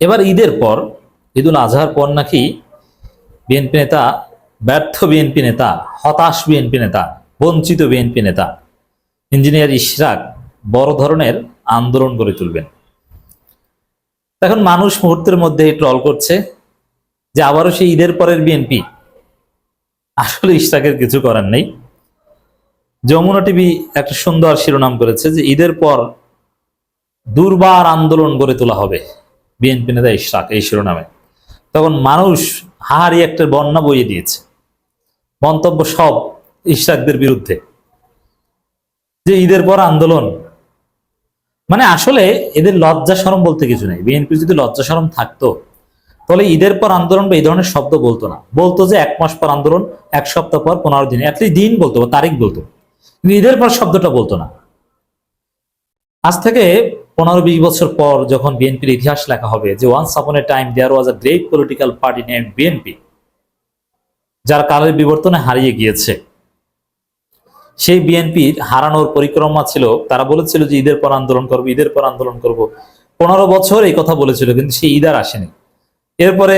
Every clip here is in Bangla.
এবার ঈদের পর, ঈদুল আজহার পর নাকি বিএনপি নেতা, ব্যর্থ বিএনপি নেতা, হতাশ বিএনপি নেতা, বঞ্চিত বিএনপি নেতা, ইঞ্জিনিয়ার ইশরাক বড় ধরনের আন্দোলন গড়ে তুলবেন। এখন মানুষ মুহূর্তের মধ্যে ট্রল করছে যে আবারও সেই ঈদের পরের বিএনপি। আসলে ইশরাকের কিছু করার নেই। যমুনা টিভি একটা সুন্দর শিরোনাম করেছে যে ঈদের পর দুর্বার আন্দোলন গড়ে তোলা হবে। বিএনপি নেতা ইশরাক এই শিরোনামে। তখন মানুষ হাহারি একটা বন্যা বইয়ে দিয়েছে। মন্তব্য সব ইশরাকদের বিরুদ্ধে। যে ঈদের পর আন্দোলন। মানে আসলে এদের লজ্জা সরম বলতে কিছু নেই। বিএনপি যদি লজ্জা সরম থাকতো, তাহলে ঈদের পর আন্দোলন বা এই ধরনের শব্দ বলতো না। বলতো যে এক মাস পর আন্দোলন, এক সপ্তাহ পর পনেরো দিন অ্যাটলিস্ট দিন বলতো বা তারিখ বলতো। ঈদের পর শব্দটা বলতো না। আজ থেকে পনেরো বিশ বছর পর যখন বিএনপির ইতিহাস লেখা হবে, যে once upon a time there was a great political party name BNP যার কালের বিবর্তনে হারিয়ে গিয়েছে। সেই বিএনপির হারানোর পরিক্রমা ছিল, তারা বলেছিল যে ঈদের পর আন্দোলন করব, ঈদের পর আন্দোলন করব। পনেরো বছর এই কথা বলেছিল, কিন্তু সেই ঈদ আর আসেনি। এরপরে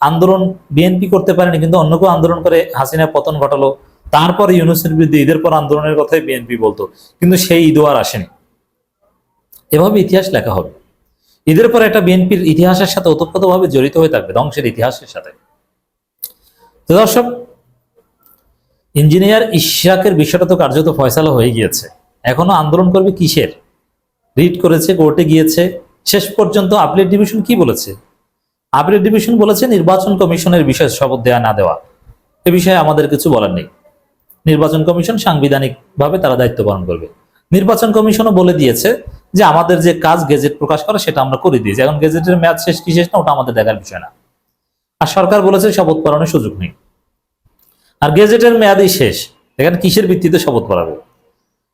আন্দোলন বিএনপি করতে পারেনি, কিন্তু অন্য কেউ আন্দোলন করে, হাসিনা পতন ঘটালো। তারপরে ইউনুসের বিরুদ্ধে ঈদের পর আন্দোলনের কথাই বিএনপি বলতো, কিন্তু সেই ঈদও আর আসেনি। এভাবে ইতিহাস লেখা হবে। ঈদের পরে একটা বিএনপির ইতিহাসের সাথে ওতপ্রোতভাবে জড়িত হয়ে থাকবে, ধ্বংসের ইতিহাসের সাথে। তো দর্শক, ইঞ্জিনিয়ার ইশাকের বিষয়টা তো কার্যত ফয়সালা হয়ে গিয়েছে। এখনও আন্দোলন করবে কিসের? রিট করেছে, কোর্টে গিয়েছে। শেষ পর্যন্ত আপিলেট ডিভিশন কি বলেছে? আপিলেট ডিভিশন বলেছে নির্বাচন কমিশনের বিষয়ে শপথ দেওয়া না দেওয়া। এ বিষয়ে আমাদের কিছু বলার নেই। নির্বাচন কমিশন সাংবিধানিকভাবে তারা দায়িত্ব পালন করবে। নির্বাচন কমিশনও বলে দিয়েছে যে আমাদের যে কাজ গেজেট প্রকাশ করা, সেটা আমরা করে দিয়েছি। এখন গেজেটের মেয়াদ শেষ কি শেষ না, ওটা আমাদের দেখার বিষয় না। আর সরকার বলেছে শপথ পড়ানোর সুযোগ নেই। আর গেজেটের মেয়াদই শেষ। এখানে কিসের ভিত্তিতে শপথ পড়াবে?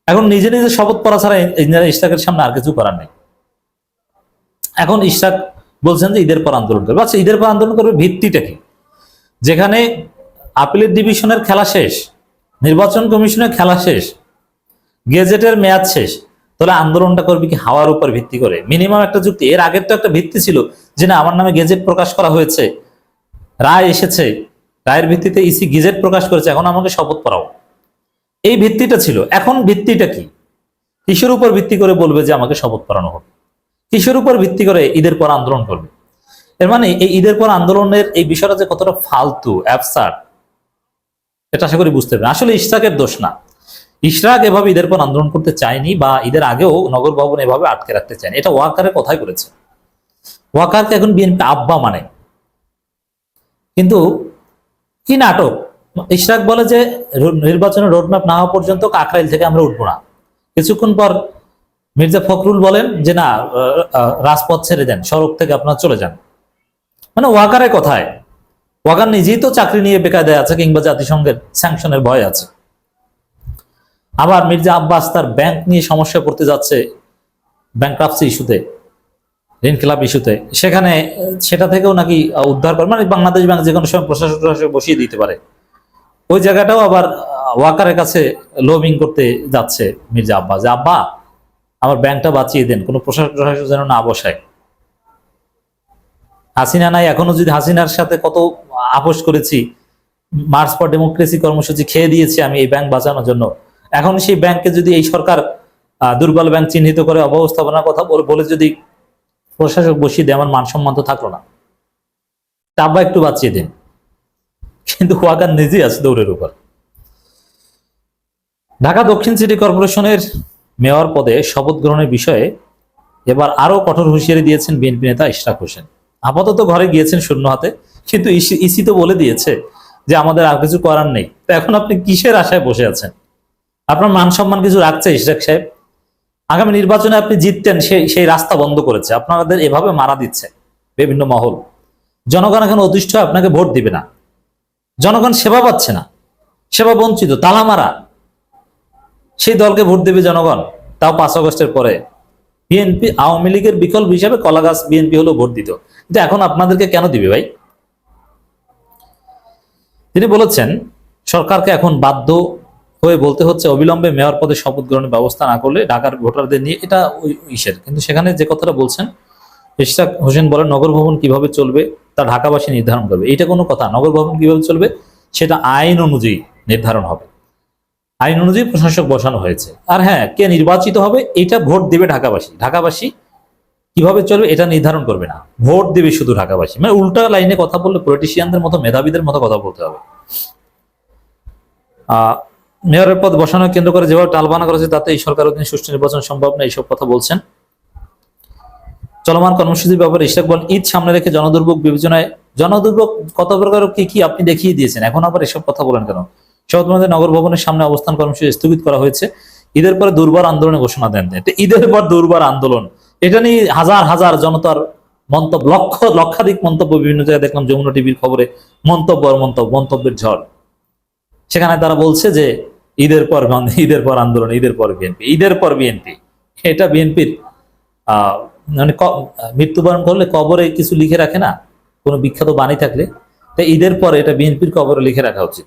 এখন নিজে নিজে শপথ পড়া ছাড়া ইঞ্জিনিয়ার সামনে আর কিছু করার নেই। এখন ইশতাক বলছেন যে ঈদের পর আন্দোলন করবে। আচ্ছা ঈদের পর আন্দোলন করবে ভিত্তিটা কি? যেখানে আপিলের ডিভিশনের খেলা শেষ, নির্বাচন কমিশনের খেলা শেষ, গেজেটের মেয়াদ শেষ তাহলে আন্দোলনটা করবে কি হাওয়ার উপর ভিত্তি করে? মিনিমাম একটা যুক্তি। এর আগের তো একটা ভিত্তি ছিল যে না, আমার নামে গেজেট প্রকাশ করা হয়েছে। রায় এসেছে। রায়ের ভিত্তিতে ইসি গেজেট প্রকাশ করেছে। এখন আমাকে শপথ পড়াও। এই ভিত্তিটা ছিল। এখন ভিত্তিটা কি? কিসের উপর ভিত্তি করে বলবে যে আমাকে শপথ পড়ানো হবে? কিসের উপর ভিত্তি করে ঈদের পর আন্দোলন করবে? এর মানে এই ঈদের পর আন্দোলনের এই বিষয়টা যে কতটা ফালতু অ্যাবসার্ড এটা আশা করি বুঝতে পারবেন। আসলে ইশরাকের দোষ না। ইশরাক এভাবে ঈদের পর আন্দোলন করতে চায়নি বা ঈদের আগেও নগর ভবন এভাবে আটকে রাখতে চায়নি। এটা ওয়াকারের কথাই করেছে ওয়াকারকে এখন বিএনপি আব্বা মানে। কিন্তু কি নাটক? ইশরাক বলে যে, নির্বাচনের রোডম্যাপ না হওয়া পর্যন্ত কাকরাইল থেকে আমরা উঠবো না। কিছুক্ষণ পর মির্জা ফখরুল বলেন যে, না রাজপথ ছেড়ে দেন, সড়ক থেকে আপনারা চলে যান। মানে ওয়াকারের কথায়। ওয়াকার নিজেই তো চাকরি নিয়ে বেকায় বেকায়দায় আছে কিংবা জাতিসংঘের স্যাংশনের ভয় আছে। আবার মির্জা আব্বাস তার ব্যাংক নিয়ে সমস্যা পড়তে যাচ্ছে ব্যাংক্রাপসি ইস্যুতে ঋণ খেলাপ ইস্যুতে সেখানে, সেটা থেকেও নাকি উদ্ধার করে মানে বাংলাদেশ ব্যাংক যে কোনো সময় প্রশাসক টশাসক বসিয়ে দিতে পারে। ওই জায়গাটাও আবার ওয়াকারের কাছে লোবিং করতে যাচ্ছে মির্জা আব্বাস যে, আব্বা, আমার ব্যাংকটা বাঁচিয়ে দেন, কোনো প্রশাসক টশাসক যেন না বসায়। হাসিনা নাই, এখনও যদি হাসিনার সাথে কত আপোষ করেছি, মার্চ ফর ডেমোক্রেসি কর্মসূচি খেয়ে দিয়েছি আমি এই ব্যাংক বাঁচানোর জন্য। এখন সেই ব্যাংকে যদি এই সরকার দুর্বল ব্যাংক চিহ্নিত করে অব্যবস্থাপনার কথা বলে যদি প্রশাসক বসিয়ে দেয়, আমার মান সম্মান তো থাকল না। তা আব্বা একটু বাঁচিয়ে দিন। কিন্তু ওয়াকার নিজেই আছে দৌড়ের উপর। ঢাকা দক্ষিণ সিটি কর্পোরেশনের মেয়র পদে শপথ গ্রহণের বিষয়ে এবার আরও কঠোর হুঁশিয়ারি দিয়েছেন বিএনপি নেতা ইশরাক হোসেন। আপাতত ঘরে গিয়েছেন শূন্য হাতে, কিন্তু ইসি তো বলে দিয়েছে যে আমাদের আর কিছু করার নেই। তো এখন আপনি কিসের আশায় বসে আছেন? আপনার মান সম্মান কিছু রাখছে ইশরাক সাহেব? আগামী নির্বাচনে আপনি জিততেন সেই সেই রাস্তা বন্ধ করেছে। আপনাদের এভাবে মারা দিচ্ছে বিভিন্ন মহল। জনগণ এখন অতিষ্ঠ আপনাকে ভোট দিবে না। জনগণ সেবা পাচ্ছে না। সেবা বঞ্চিত তালা মারা সেই দলকে ভোট দেবে জনগণ। তাও পাঁচ আগস্টের পরে। বিএনপি আওয়ামী লীগের বিকল্প হিসাবে কলাগাছ বিএনপি হলো ভোট দিত। কিন্তু এখন আপনাদেরকে কেন দিবে ভাই? তিনি বলেছেন, সরকারকে এখন বাধ্য হয়ে বলতে হচ্ছে অবিলম্বে মেয়র পদে শপথ গ্রহণের ব্যবস্থা না করলে ঢাকার ভোটারদের নিয়ে এটা ওই ইসের। কিন্তু সেখানে যে কথাটা বলছেন, ইশরাক হোসেন বলেন, নগর ভবন কীভাবে চলবে তা ঢাকাবাসী নির্ধারণ করবে। এটা কোনো কথা। নগর ভবন কীভাবে চলবে সেটা আইন অনুযায়ী নির্ধারণ হবে। আইন অনুযায়ী প্রশাসক বসানো হয়েছে। আর হ্যাঁ কে নির্বাচিত হবে এটা ভোট দেবে ঢাকাবাসী। ঢাকাবাসী কীভাবে চলবে এটা নির্ধারণ করবে না। ভোট দেবে শুধু ঢাকাবাসী। মানে উল্টা লাইনে কথা বললে পলিটিশিয়ানদের মতো, মেধাবীদের মতো কথা বলতে হবে। আহ মেয়রের পদ বসানো কেন্দ্র করে যেভাবে টালবানা করেছে তাতে এই সরকার অধীনে সুষ্ঠু নির্বাচন সম্ভব না, এইসব কথা বলছেন। চলমান কর্মসূচির ব্যাপারে ইশাক বলেন, ঈদ সামনে রেখে জনদুর্ভোগ বিবেচনায়, জনদুর্ভোগ কত প্রকার কি কি আপনি দেখিয়ে দিয়েছেন? এখন আবার এসব কথা বলেন কেন? শহরতলাতে নগর ভবনের সামনে অবস্থান কর্মসূচি স্থগিত করা হয়েছে। ঈদের পরে দুর্বার আন্দোলনে ঘোষণা দেন ঈদের পর দুর্বার আন্দোলন। এটা নিয়ে হাজার হাজার জনতার মন্তব্য, লক্ষ, লক্ষাধিক মন্তব্য বিভিন্ন জায়গায় দেখলাম, যমুনা টিভির খবরে মন্তব্য আর মন্তব্য, মন্তব্যের ঝড়। সেখানে তারা বলছে যে ঈদের পর ঈদের পর আন্দোলন, ঈদের পর বিএনপি, ঈদের পর বিএনপি। এটা বিএনপির মানে মৃত্যুবরণ করলে কবরে কিছু লিখে রাখে না, কোনো বিখ্যাত বাণী থাকলে। তাই ঈদের পরে এটা বিএনপির কবরে লিখে রাখা উচিত।